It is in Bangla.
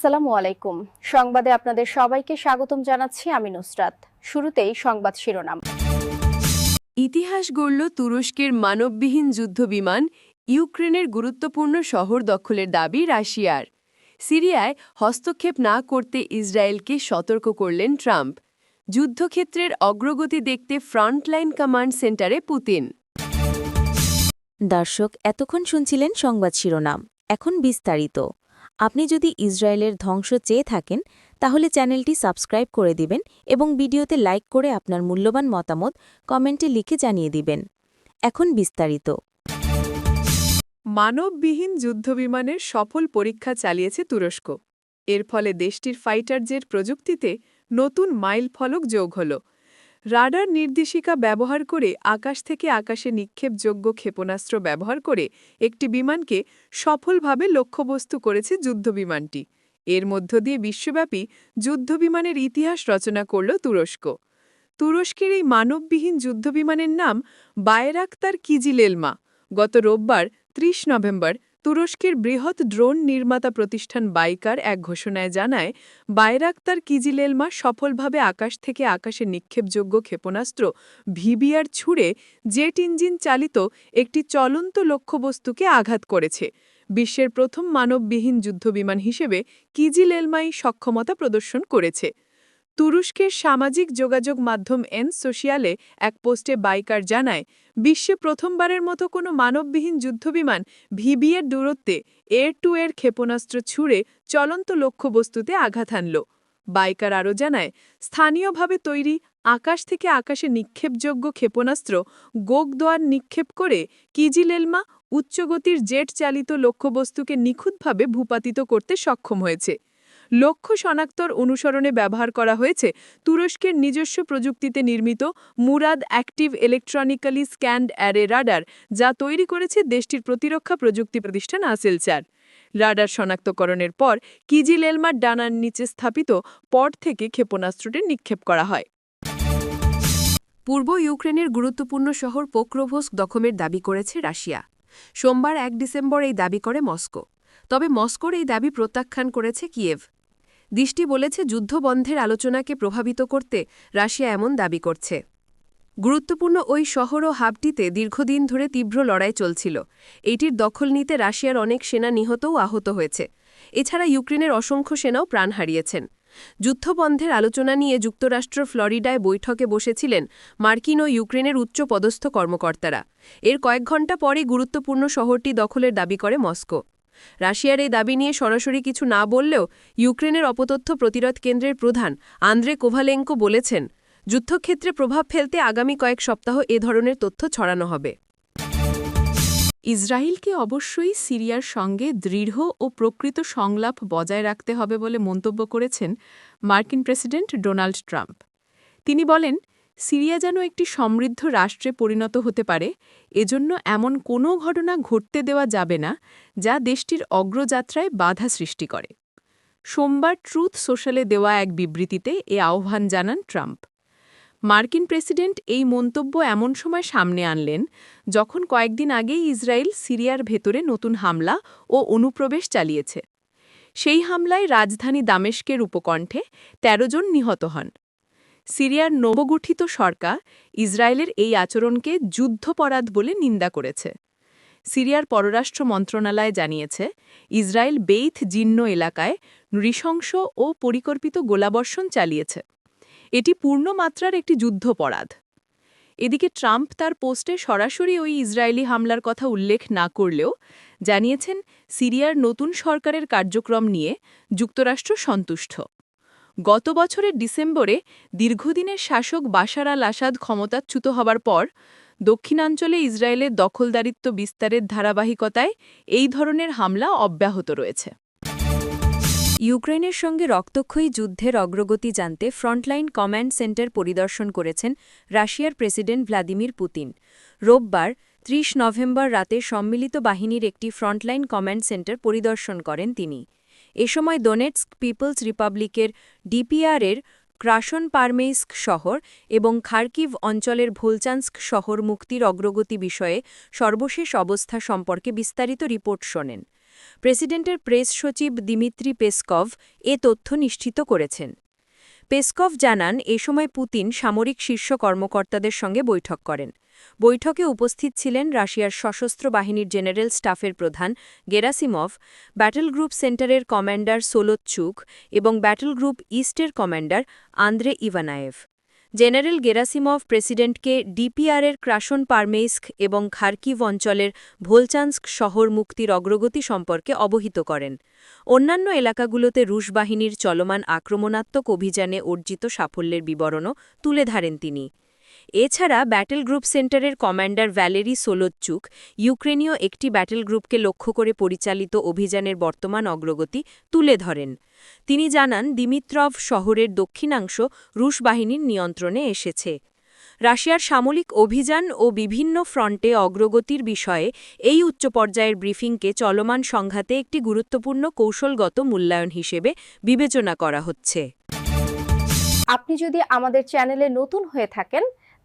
আসসালামু আলাইকুম। সংবাদে আপনাদের সবাইকে স্বাগতম জানাচ্ছি আমি নুসরাত। শুরুতেই সংবাদ শিরোনাম। ইতিহাস গড়ল তুরস্কের মানববিহীন যুদ্ধবিমান ইউক্রেনের গুরুত্বপূর্ণ শহর দখলের দাবি রাশিয়ার। সিরিয়ায় হস্তক্ষেপ না করতে ইসরায়েলকে সতর্ক করলেন ট্রাম্প। যুদ্ধক্ষেত্রের অগ্রগতি দেখতে ফ্রন্টলাইন কমান্ড সেন্টারে পুতিন। দর্শক এতক্ষণ শুনছিলেন সংবাদ শিরোনাম। এখন বিস্তারিত। আপনি যদি ইসরায়েলের ধ্বংস চেয়ে থাকেন, তাহলে চ্যানেলটি সাবস্ক্রাইব করে দিবেন এবং ভিডিওতে লাইক করে আপনার মূল্যবান মতামত কমেন্টে লিখে জানিয়ে দিবেন। এখন বিস্তারিত। মানববিহীন যুদ্ধবিমানের সফল পরীক্ষা চালিয়েছে তুরস্ক। এর ফলে দেশটির ফাইটার জেট প্রযুক্তিতে নতুন মাইল ফলক যোগ হল। রাডার নির্দেশিকা ব্যবহার করে আকাশ থেকে আকাশে নিক্ষেপযোগ্য ক্ষেপণাস্ত্র ব্যবহার করে একটি বিমানকে সফলভাবে লক্ষ্যবস্তু করেছে যুদ্ধবিমানটি। এর মধ্য দিয়ে বিশ্বব্যাপী যুদ্ধবিমানের ইতিহাস রচনা করল তুরস্ক। তুরস্কের এই মানববিহীন যুদ্ধবিমানের নাম বায়রাক্তার কিজিলেলমা। গত রোববার ৩০ নভেম্বর তুরস্কের বৃহৎ ড্রোন নির্মাতা প্রতিষ্ঠান বাইকার এক ঘোষণায় জানায় বায়রাক্তার কিজিলেলমা সফলভাবে আকাশ থেকে আকাশে নিক্ষেপযোগ্য ক্ষেপণাস্ত্র ভিবিআর ছুড়ে জেট ইঞ্জিন চালিত একটি চলন্ত লক্ষ্যবস্তুকে আঘাত করেছে। বিশ্বের প্রথম মানববিহীন যুদ্ধবিমান হিসেবে কিজিলেলমাই সক্ষমতা প্রদর্শন করেছে। তুরস্কের সামাজিক যোগাযোগ মাধ্যম এন সোশিয়ালে এক পোস্টে বাইকার জানায়, বিশ্বে প্রথমবারের মতো কোনো মানববিহীন যুদ্ধবিমান ভিবিএর দূরত্বে এর টু এর ক্ষেপণাস্ত্র ছুড়ে চলন্ত লক্ষ্যবস্তুতে আঘাত হানল। বাইকার আরও জানায়, স্থানীয়ভাবে তৈরি আকাশ থেকে আকাশে নিক্ষেপযোগ্য ক্ষেপণাস্ত্র গোগদোয়ার নিক্ষেপ করে কিজিলেলমা উচ্চগতির জেট চালিত লক্ষ্যবস্তুকে নিখুঁতভাবে ভূপাতিত করতে সক্ষম হয়েছে। লক্ষ্য শনাক্তর অনুসরণে ব্যবহার করা হয়েছে তুরস্কের নিজস্ব প্রযুক্তিতে নির্মিত Murad active electronically scanned array radar, যা তৈরি করেছে দেশটির প্রতিরক্ষা প্রযুক্তি প্রতিষ্ঠান আসেলচার। রাডার শনাক্তকরণের পর কিজিলেলমার ডানার নিচে স্থাপিত পট থেকে ক্ষেপণাস্ত্রটি নিক্ষেপ করা হয়। পূর্ব ইউক্রেনের গুরুত্বপূর্ণ শহর পোক্রোভস্ক দখমের দাবি করেছে রাশিয়া। সোমবার এক ডিসেম্বর এই দাবি করে মস্কো। তবে মস্কোর এই দাবি প্রত্যাখ্যান করেছে কিয়েভ। দৃষ্টি বলেছে যুদ্ধবন্ধের আলোচনাকে প্রভাবিত করতে রাশিয়া এমন দাবি করছে। গুরুত্বপূর্ণ ওই শহর ও হাবটিতে দীর্ঘদিন ধরে তীব্র লড়াই চলছিল। এটির দখল নিতে রাশিয়ার অনেক সেনা নিহতও আহত হয়েছে। এছাড়া ইউক্রেনের অসংখ্য সেনাও প্রাণ হারিয়েছেন। যুদ্ধবন্ধের আলোচনা নিয়ে যুক্তরাষ্ট্র ফ্লোরিডায় বৈঠকে বসেছিলেন মার্কিন ও ইউক্রেনের উচ্চ পদস্থ কর্মকর্তারা। এর কয়েক ঘণ্টা পরে গুরুত্বপূর্ণ শহরটি দখলের দাবি করে মস্কো। রাশিয়ার এই দাবি নিয়ে সরাসরি কিছু না বললেও ইউক্রেনের অপতথ্য প্রতিরোধ কেন্দ্রের প্রধান আন্দ্রে কোভালেঙ্কো বলেছেন, যুদ্ধক্ষেত্রে প্রভাব ফেলতে আগামী কয়েক সপ্তাহ এ ধরনের তথ্য ছড়ানো হবে। ইসরায়েলকে অবশ্যই সিরিয়ার সঙ্গে দৃঢ় ও প্রকৃত সংলাপ বজায় রাখতে হবে বলে মন্তব্য করেছেন মার্কিন প্রেসিডেন্ট ডোনাল্ড ট্রাম্প। তিনি বলেন সিরিয়া যেন একটি সমৃদ্ধ রাষ্ট্রে পরিণত হতে পারে, এজন্য এমন কোনো ঘটনা ঘটতে দেওয়া যাবে না যা দেশটির অগ্রযাত্রায় বাধা সৃষ্টি করে। সোমবার ট্রুথ সোশ্যালে দেওয়া এক বিবৃতিতে এ আহ্বান জানান ট্রাম্প। মার্কিন প্রেসিডেন্ট এই মন্তব্য এমন সময় সামনে আনলেন যখন কয়েকদিন আগেই ইসরায়েল সিরিয়ার ভেতরে নতুন হামলা ও অনুপ্রবেশ চালিয়েছে। সেই হামলায় রাজধানী দামেস্কের উপকণ্ঠে ১৩ জন নিহত হন। সিরিয়ার নবগঠিত সরকার ইসরায়েলের এই আচরণকে যুদ্ধপরাধ বলে নিন্দা করেছে। সিরিয়ার পররাষ্ট্র মন্ত্রণালয় জানিয়েছে, ইসরায়েল বেইথ জিন্ন এলাকায় নৃশংস ও পরিকল্পিত গোলাবর্ষণ চালিয়েছে। এটি পূর্ণমাত্রার একটি যুদ্ধপরাধ। এদিকে ট্রাম্প তার পোস্টে সরাসরি ওই ইসরায়েলি হামলার কথা উল্লেখ না করলেও জানিয়েছেন, সিরিয়ার নতুন সরকারের কার্যক্রম নিয়ে যুক্তরাষ্ট্র সন্তুষ্ট। গত বছরের ডিসেম্বরে দীর্ঘদিনের শাসক বাশার আল আসাদ ক্ষমতাচ্যুত হবার পর দক্ষিণাঞ্চলে ইসরায়েলের দখলদারিত্ব বিস্তারের ধারাবাহিকতায় এই ধরনের হামলা অব্যাহত রয়েছে। ইউক্রেনের সঙ্গে রক্তক্ষয়ী যুদ্ধের অগ্রগতি জানতে ফ্রন্টলাইন কমান্ড সেন্টার পরিদর্শন করেছেন রাশিয়ার প্রেসিডেন্ট ভ্লাদিমির পুতিন। রোববার ৩০ নভেম্বর রাতে সম্মিলিত বাহিনীর একটি ফ্রন্টলাইন কমান্ড সেন্টার পরিদর্শন করেন তিনি। এ সময় দোনেটস্ক পিপলস রিপাবলিকের ডিপিআরের ক্রাশন পারমেইস্ক শহর এবং খার্কিভ অঞ্চলের ভোলচান্স্ক শহর মুক্তির অগ্রগতি বিষয়ে সর্বশেষ অবস্থা সম্পর্কে বিস্তারিত রিপোর্ট শোনেন। প্রেসিডেন্টের প্রেস সচিব দিমিত্রি পেসকভ এ তথ্য নিশ্চিত করেছেন। পেসকভ জানান, এ সময় পুতিন সামরিক শীর্ষ কর্মকর্তাদের সঙ্গে বৈঠক করেন। বৈঠকে উপস্থিত ছিলেন রাশিয়ার সশস্ত্র বাহিনীর জেনারেল স্টাফের প্রধান গেরাসিমভ, ব্যাটল গ্রুপ সেন্টারের কমান্ডার সোলোচ্চুক এবং ব্যাটল গ্রুপ ইস্টের commander Andrei Ivanayev. General Gerasimov প্রেসিডেন্টকে ডিপিআরের ক্রাশন পারমেইস্ক এবং খার্কিভ অঞ্চলের ভোলচান্স্ক শহর মুক্তির অগ্রগতি সম্পর্কে অবহিত করেন। অন্যান্য এলাকাগুলোতে রুশ বাহিনীর চলমান আক্রমণাত্মক অভিযানে অর্জিত সাফল্যের বিবরণও তুলে ধরেন তিনি। এছাড়া ব্যাটেল গ্রুপ সেন্টারের কমান্ডার ভ্যালেরি সোলোচ্চুক ইউক্রেনীয় একটি ব্যাটেল গ্রুপকে লক্ষ্য করে পরিচালিত অভিযানের বর্তমান অগ্রগতি তুলে ধরেন। তিনি জানান, দিমিত্রভ শহরের দক্ষিণাংশ রুশ বাহিনীর নিয়ন্ত্রণে এসেছে। রাশিয়ার সামরিক অভিযান ও বিভিন্ন ফ্রন্টে অগ্রগতির বিষয়ে এই উচ্চ পর্যায়ের ব্রিফিংকে চলমান সংঘাতে একটি গুরুত্বপূর্ণ কৌশলগত মূল্যায়ন হিসেবে বিবেচনা করা হচ্ছে। আপনি যদি আমাদের চ্যানেলে নতুন হয়ে থাকেন